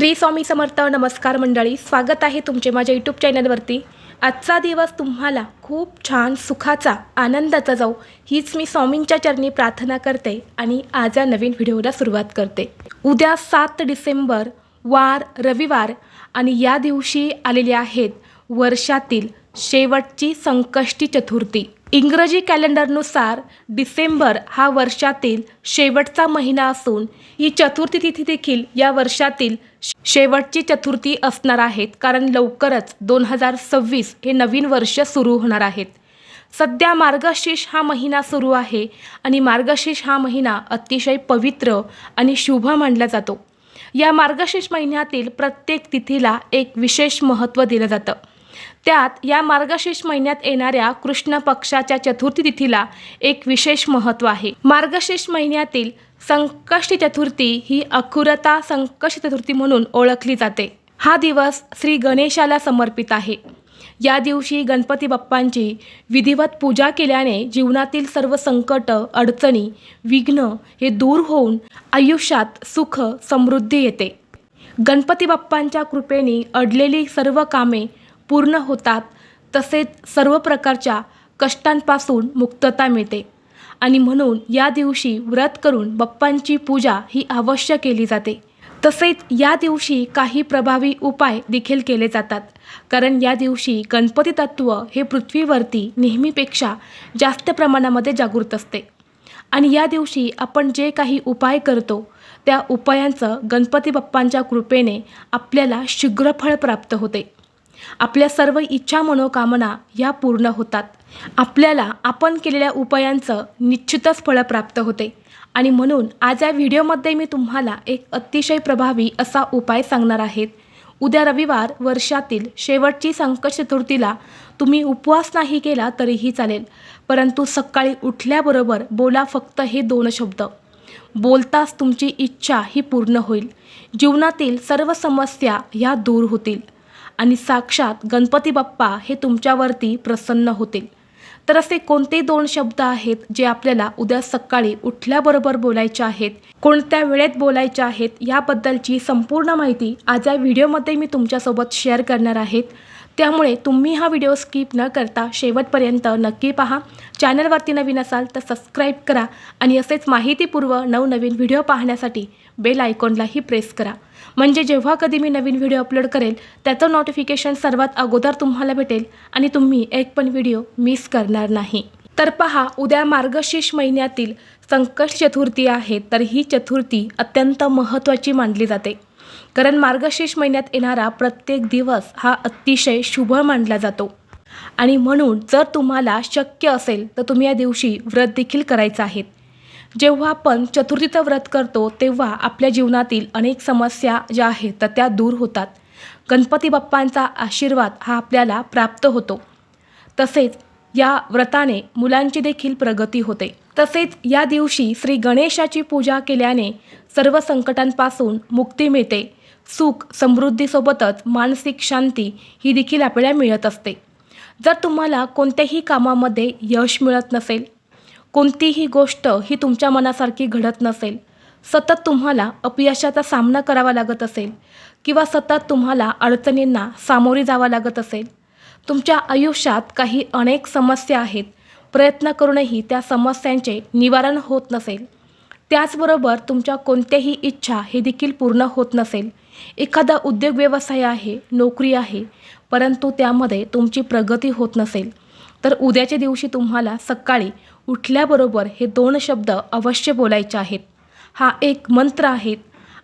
श्री स्वामी समर्थ नमस्कार मंडळी. स्वागत आहे तुमचे माझ्या यूट्यूब चॅनलवरती आजचा दिवस तुम्हाला खूप छान सुखाचा आनंदाचा जाऊ हीच मी स्वामींच्या चरणी प्रार्थना करते आणि आज या नवीन व्हिडिओला सुरुवात करते. उद्या सात डिसेंबर वार रविवार आणि या दिवशी आलेले आहेत वर्षातील शेवटची संकष्टी चतुर्थी. इंग्रजी कॅलेंडरनुसार डिसेंबर हा वर्षातील शेवटचा महिना असून ही चतुर्थी तिथी देखील या वर्षातील शेवटची चतुर्थी असणार आहेत कारण लवकरच दोन हजार सव्वीस हे नवीन वर्ष सुरू होणार आहेत. सध्या मार्गशीर्ष हा महिना सुरू आहे आणि मार्गशीर्ष हा महिना अतिशय पवित्र आणि शुभ मानला जातो. या मार्गशीर्ष महिन्यातील प्रत्येक तिथीला एक विशेष महत्त्व दिलं जातं. त्यात या मार्गशीर्ष महिन्यात येणाऱ्या कृष्ण पक्षाच्या चतुर्थी तिथीला एक विशेष महत्त्व आहे. मार्गशीर्ष महिन्यातील संकष्टी चतुर्थी ही अखुरता संकष्टी चतुर्थी म्हणून ओळखली जाते. हा दिवस श्री गणेशाला समर्पित आहे. या दिवशी गणपती बाप्पांची विधिवत पूजा केल्याने जीवनातील सर्व संकट अडचणी विघ्न हे दूर होऊन आयुष्यात सुख समृद्धी येते. गणपती बाप्पांच्या कृपेने अडलेली सर्व कामे पूर्ण होतात तसेच सर्व प्रकारच्या कष्टांपासून मुक्तता मिळते. आणि म्हणून या दिवशी व्रत करून बाप्पांची पूजा ही अवश्य केली जाते. तसेच या दिवशी काही प्रभावी उपाय देखील केले जातात. कारण या दिवशी गणपती तत्व हे पृथ्वीवरती नेहमीपेक्षा जास्त प्रमाणामध्ये जागृत असते. आणि या दिवशी आपण जे काही उपाय करतो त्या उपायांचं गणपती बाप्पांच्या कृपेने आपल्याला शीघ्रफळ प्राप्त होते. आपल्या सर्व इच्छा मनोकामना या पूर्ण होतात. आपल्याला आपण केलेल्या उपायांचं निश्चितच फळ प्राप्त होते. आणि म्हणून आज या व्हिडिओमध्ये मी तुम्हाला एक अतिशय प्रभावी असा उपाय सांगणार आहेत उद्या रविवार वर्षातील शेवटची संकट चतुर्थीला तुम्ही उपवास नाही केला तरीही चालेल. परंतु सकाळी उठल्याबरोबर बोला फक्त हे दोन शब्द. बोलताच तुमची इच्छा ही पूर्ण होईल. जीवनातील सर्व समस्या ह्या दूर होतील. आणि साक्षात गणपती बाप्पा हे तुमच्यावरती प्रसन्न होतील. तर असे कोणते दोन शब्द आहेत जे आपल्याला उद्या सकाळी उठल्याबरोबर बोलायचे आहेत? कोणत्या वेळेत बोलायचे आहेत? याबद्दलची संपूर्ण माहिती आज या व्हिडिओमध्ये मी तुमच्यासोबत शेअर करणार आहेत त्यामुळे तुम्ही हा व्हिडिओ स्किप न करता शेवटपर्यंत नक्की पहा. चॅनलवरती नवीन असाल तर सबस्क्राईब करा आणि असेच माहितीपूर्व नवनवीन व्हिडिओ पाहण्यासाठी बेल आयकॉनलाही प्रेस करा. म्हणजे जेव्हा कधी मी नवीन व्हिडिओ अपलोड करेल त्याचं नोटिफिकेशन सर्वात अगोदर तुम्हाला भेटेल आणि तुम्ही एक पण व्हिडिओ मिस करणार नाही. तर पहा उद्या मार्गशीर्ष महिन्यातील संकट चतुर्थी आहे तर ही चतुर्थी अत्यंत महत्त्वाची मानली जाते. कारण मार्गशीर्ष महिन्यात येणारा प्रत्येक दिवस हा अतिशय शुभ मानला जातो. आणि म्हणून जर तुम्हाला शक्य असेल तर तुम्ही या दिवशी व्रत देखील करायचं आहेत जेव्हा आपण चतुर्थीचं व्रत करतो तेव्हा आपल्या जीवनातील अनेक समस्या ज्या आहेत तर त्या दूर होतात. गणपती बाप्पांचा आशीर्वाद हा आपल्याला प्राप्त होतो. तसेच या व्रताने मुलांची देखील प्रगती होते. तसेच या दिवशी श्री गणेशाची पूजा केल्याने सर्व संकटांपासून मुक्ती मिळते. सुख समृद्धीसोबतच मानसिक शांती ही देखील आपल्याला मिळत असते. जर तुम्हाला कोणत्याही कामामध्ये यश मिळत नसेल कोणतीही गोष्ट ही तुमच्या मनासारखी घडत नसेल. सतत तुम्हाला अपयशाचा सामना करावा लागत असेल किंवा सतत तुम्हाला अडचणींना सामोरी जावं लागत असेल. तुमच्या आयुष्यात काही अनेक समस्या आहेत. प्रयत्न करूनही त्या समस्यांचे निवारण होत नसेल. त्याचबरोबर तुमच्या कोणत्याही इच्छा हे देखील पूर्ण होत नसेल. एखादा उद्योग व्यवसाय आहे नोकरी आहे परंतु त्यामध्ये तुमची प्रगती होत नसेल. तर उद्याच्या दिवशी तुम्हाला सकाळी उठल्याबरोबर हे दोन शब्द अवश्य बोलायचे आहेत. हा एक मंत्र आहे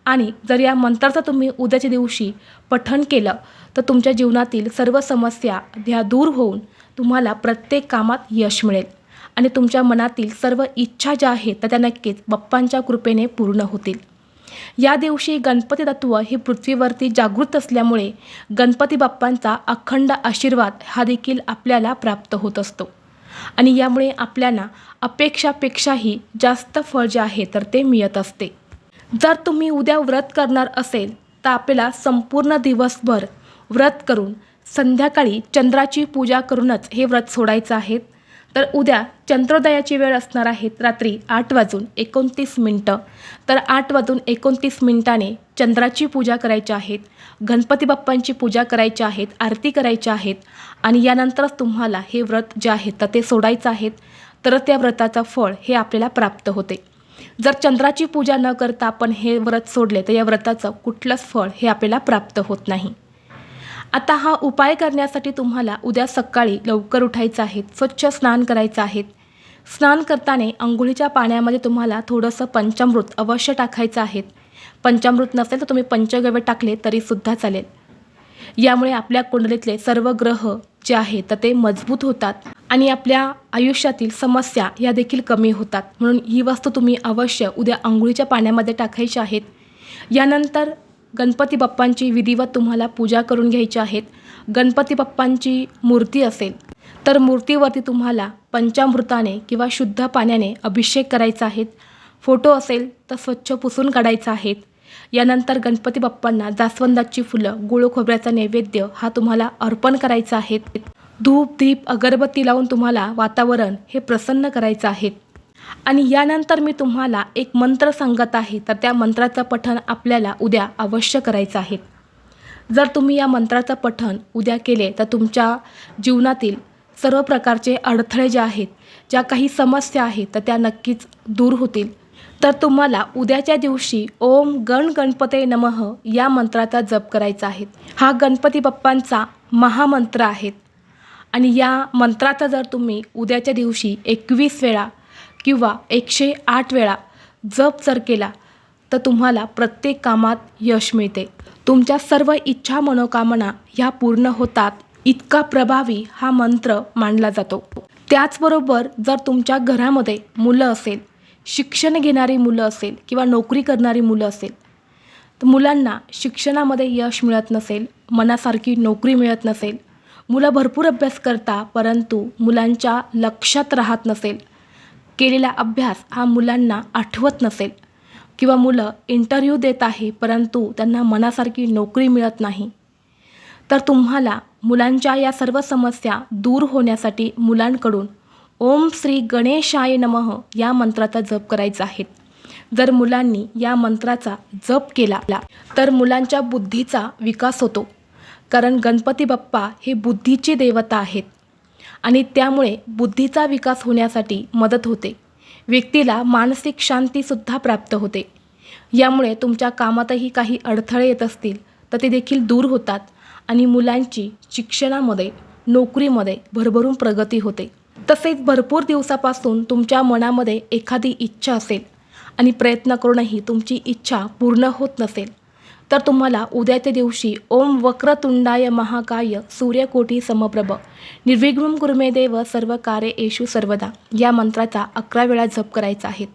आणि जर या मंत्राचं तुम्ही उद्याच्या दिवशी पठण केलं तर तुमच्या जीवनातील सर्व समस्या ह्या दूर होऊन तुम्हाला प्रत्येक कामात यश मिळेल आणि तुमच्या मनातील सर्व इच्छा ज्या आहेत तर त्या नक्कीच बाप्पांच्या कृपेने पूर्ण होतील. या दिवशी गणपती तत्व हे पृथ्वीवरती जागृत असल्यामुळे गणपती बाप्पांचा अखंड आशीर्वाद हा देखील आपल्याला प्राप्त होत असतो. आणि यामुळे आपल्याला अपेक्षापेक्षाही जास्त फळ जे आहे तर ते मिळत असते. जर तुम्ही उद्या व्रत करणार असेल तर आपल्याला संपूर्ण दिवसभर व्रत करून संध्याकाळी चंद्राची पूजा करूनच हे व्रत सोडायचं आहे. तर उद्या चंद्रोदयाची वेळ असणार आहे रात्री आठ वाजून एकोणतीस मिनटं. तर आठ वाजून एकोणतीस मिनिटाने चंद्राची पूजा करायची आहेत गणपती बाप्पांची पूजा करायची आहेत आरती करायच्या आहेत आणि यानंतरच तुम्हाला हे व्रत जे आहे तर ते सोडायचं आहेत. तर त्या व्रताचं फळ हे आपल्याला प्राप्त होते. जर चंद्राची पूजा न करता आपण हे व्रत सोडले तर या व्रताचं कुठलंच फळ हे आपल्याला प्राप्त होत नाही. आता हा उपाय करण्यासाठी तुम्हाला उद्या सकाळी लवकर उठायचं आहे स्वच्छ स्नान करायचं आहे. स्नान करताना अंघोळीच्या पाण्यामध्ये तुम्हाला थोडंसं पंचामृत अवश्य टाकायचं आहे. पंचामृत नसेल तर तुम्ही पंचगव्य टाकले तरीसुद्धा चालेल. यामुळे आपल्या कुंडलीतले सर्व ग्रह जे आहेत तर ते मजबूत होतात आणि आपल्या आयुष्यातील समस्या या देखील कमी होतात. म्हणून ही वस्तू तुम्ही अवश्य उद्या आंघोळीच्या पाण्यामध्ये टाकायची आहेत. यानंतर गणपती बाप्पांची विधिवत तुम्हाला पूजा करून घ्यायची आहेत. गणपती बाप्पांची मूर्ती असेल तर मूर्तीवरती तुम्हाला पंचामृताने किंवा शुद्ध पाण्याने अभिषेक करायचा आहेत. फोटो असेल तर स्वच्छ पुसून काढायचा आहेत. यानंतर गणपती बाप्पांना जास्वंदाची फुलं गुळ खोबऱ्याचा नैवेद्य हा तुम्हाला अर्पण करायचा आहे धूप दीप अगरबत्ती लावून तुम्हाला वातावरण हे प्रसन्न करायचं आहे आणि यानंतर मी तुम्हाला एक मंत्र सांगत आहे तर त्या मंत्राचं पठण आपल्याला उद्या अवश्य करायचं आहे. जर तुम्ही या मंत्राचं पठण उद्या केले तर तुमच्या जीवनातील सर्व प्रकारचे अडथळे जे आहेत ज्या काही समस्या आहेत तर त्या नक्कीच दूर होतील. तर तुम्हाला उद्याच्या दिवशी ओम गण गणपते नमः या मंत्राचा जप करायचा आहे. हा गणपती बाप्पांचा महामंत्र आहे. आणि या मंत्राचा जर तुम्ही उद्याच्या दिवशी एकवीस वेळा किंवा एकशे आठ वेळा जप जर केला तर तुम्हाला प्रत्येक कामात यश मिळते. तुमच्या सर्व इच्छा मनोकामना ह्या पूर्ण होतात. इतका प्रभावी हा मंत्र मानला जातो. त्याचबरोबर जर तुमच्या घरामध्ये मुलं असेल शिक्षण घेणारी मुलं असेल किंवा नोकरी करणारी मुलं असेल तर मुलांना शिक्षणामध्ये यश मिळत नसेल मनासारखी नोकरी मिळत नसेल मुलं भरपूर अभ्यास करता परंतु मुलांच्या लक्षात राहत नसेल केलेला अभ्यास हा मुलांना आठवत नसेल. किंवा मुलं इंटरव्ह्यू देत आहे परंतु त्यांना मनासारखी नोकरी मिळत नाही. तर तुम्हाला मुलांच्या या सर्व समस्या दूर होण्यासाठी मुलांकडून ओम श्री गणेशाय नमः या मंत्राचा जप करायचा आहे. जर मुलांनी या मंत्राचा जप केला तर मुलांच्या बुद्धीचा विकास होतो. कारण गणपती बाप्पा हे बुद्धीची देवता आहेत. आणि त्यामुळे बुद्धीचा विकास होण्यासाठी मदत होते. व्यक्तीला मानसिक शांतीसुद्धा प्राप्त होते. यामुळे तुमच्या कामातही काही अडथळे येत असतील तर ते देखील दूर होतात आणि मुलांची शिक्षणामध्ये नोकरीमध्ये भरभरून प्रगती होते. तसेच भरपूर दिवसापासून तुमच्या मनामध्ये एखादी इच्छा असेल आणि प्रयत्न करूनही तुमची इच्छा पूर्ण होत नसेल तर तुम्हाला उद्याच्या दिवशी ओम वक्रतुंडाय महाकाय सूर्यकोटी समप्रभ. निर्विघ्नं कुर्मे देव सर्व कार्य येशू सर्वदा. या मंत्राचा अकरा वेळा जप करायचा आहे.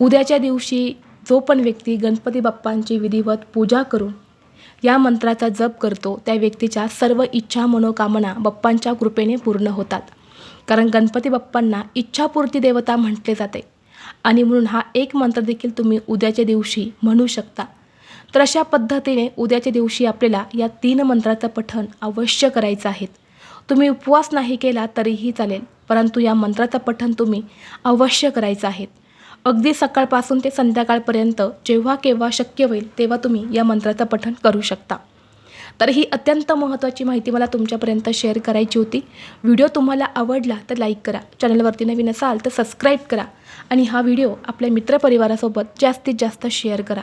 उद्याच्या दिवशी जो पण व्यक्ती गणपती बाप्पांची विधिवत पूजा करून या मंत्राचा जप करतो त्या व्यक्तीच्या सर्व इच्छा मनोकामना बाप्पांच्या कृपेने पूर्ण होतात. कारण गणपती बाप्पांना इच्छापूर्ती देवता म्हटले जाते. आणि म्हणून हा एक मंत्र देखील तुम्ही उद्याच्या दिवशी म्हणू शकता. तर अशा पद्धतीने उद्याच्या दिवशी आपल्याला या तीन मंत्राचं पठण अवश्य करायचं आहे. तुम्ही उपवास नाही केला तरीही चालेल परंतु या मंत्राचं पठण तुम्ही अवश्य करायचं आहे. अगदी सकाळपासून ते संध्याकाळपर्यंत जेव्हा केव्हा शक्य होईल तेव्हा तुम्ही या मंत्राचं पठण करू शकता. तर ही अत्यंत महत्त्वाची माहिती मला तुमच्यापर्यंत शेअर करायची होती. व्हिडिओ तुम्हाला आवडला तर लाईक करा चॅनलवरती नवीन असाल तर सबस्क्राईब करा आणि हा व्हिडिओ आपल्या मित्रपरिवारासोबत जास्तीत जास्त शेअर करा.